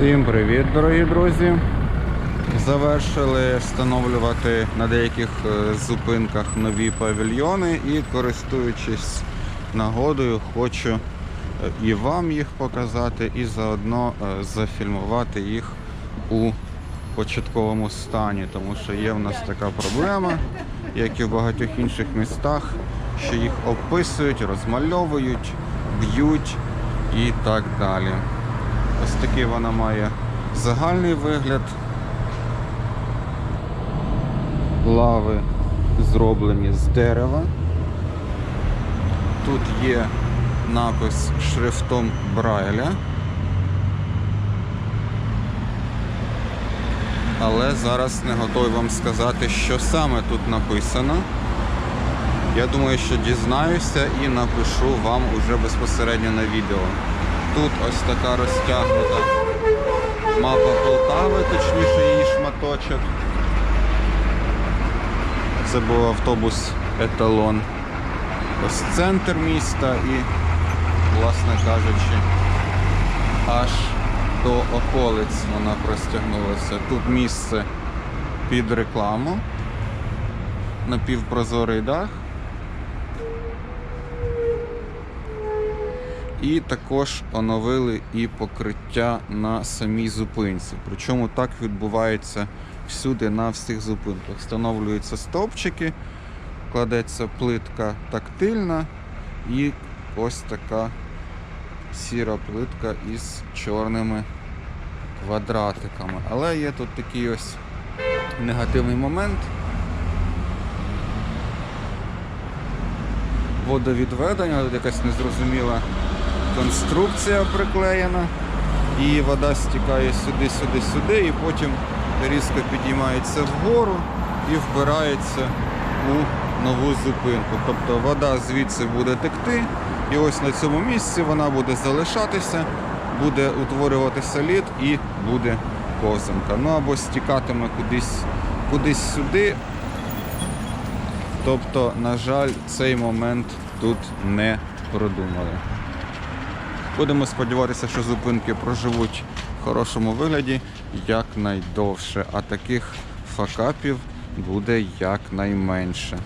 Всім привіт, дорогі друзі! Завершили встановлювати на деяких е, зупинках нові павільйони і користуючись нагодою, хочу е, і вам їх показати, і заодно е, зафільмувати їх у початковому стані, тому що є в нас така проблема, як і в багатьох інших містах, що їх описують, розмальовують, б'ють і так далі. Ось такий вона має загальний вигляд. Лави зроблені з дерева. Тут є напис шрифтом Брайля. Але зараз не готовий вам сказати, що саме тут написано. Я думаю, що дізнаюся і напишу вам уже безпосередньо на відео. Тут ось така розтягнута мапа Полтави, точніше її шматочок. Це був автобус еталон. Ось центр міста і, власне кажучи, аж до околиць вона простягнулася. Тут місце під рекламу, напівпрозорий дах. І також оновили і покриття на самій зупинці. Причому так відбувається всюди на всіх зупинках. Встановлюються стовпчики, кладеться плитка тактильна і ось така сіра плитка із чорними квадратиками. Але є тут такий ось негативний момент. Водовідведення, тут якась незрозуміла конструкція приклеєна, і вода стікає сюди, сюди, сюди, і потім різко підіймається вгору і вбирається у нову зупинку. Тобто вода звідси буде текти, і ось на цьому місці вона буде залишатися, буде утворюватися лід і буде ковзанка. Ну або стікатиме кудись, кудись сюди. Тобто, на жаль, цей момент тут не продумали. Будемо сподіватися, що зупинки проживуть в хорошому вигляді якнайдовше, а таких факапів буде якнайменше.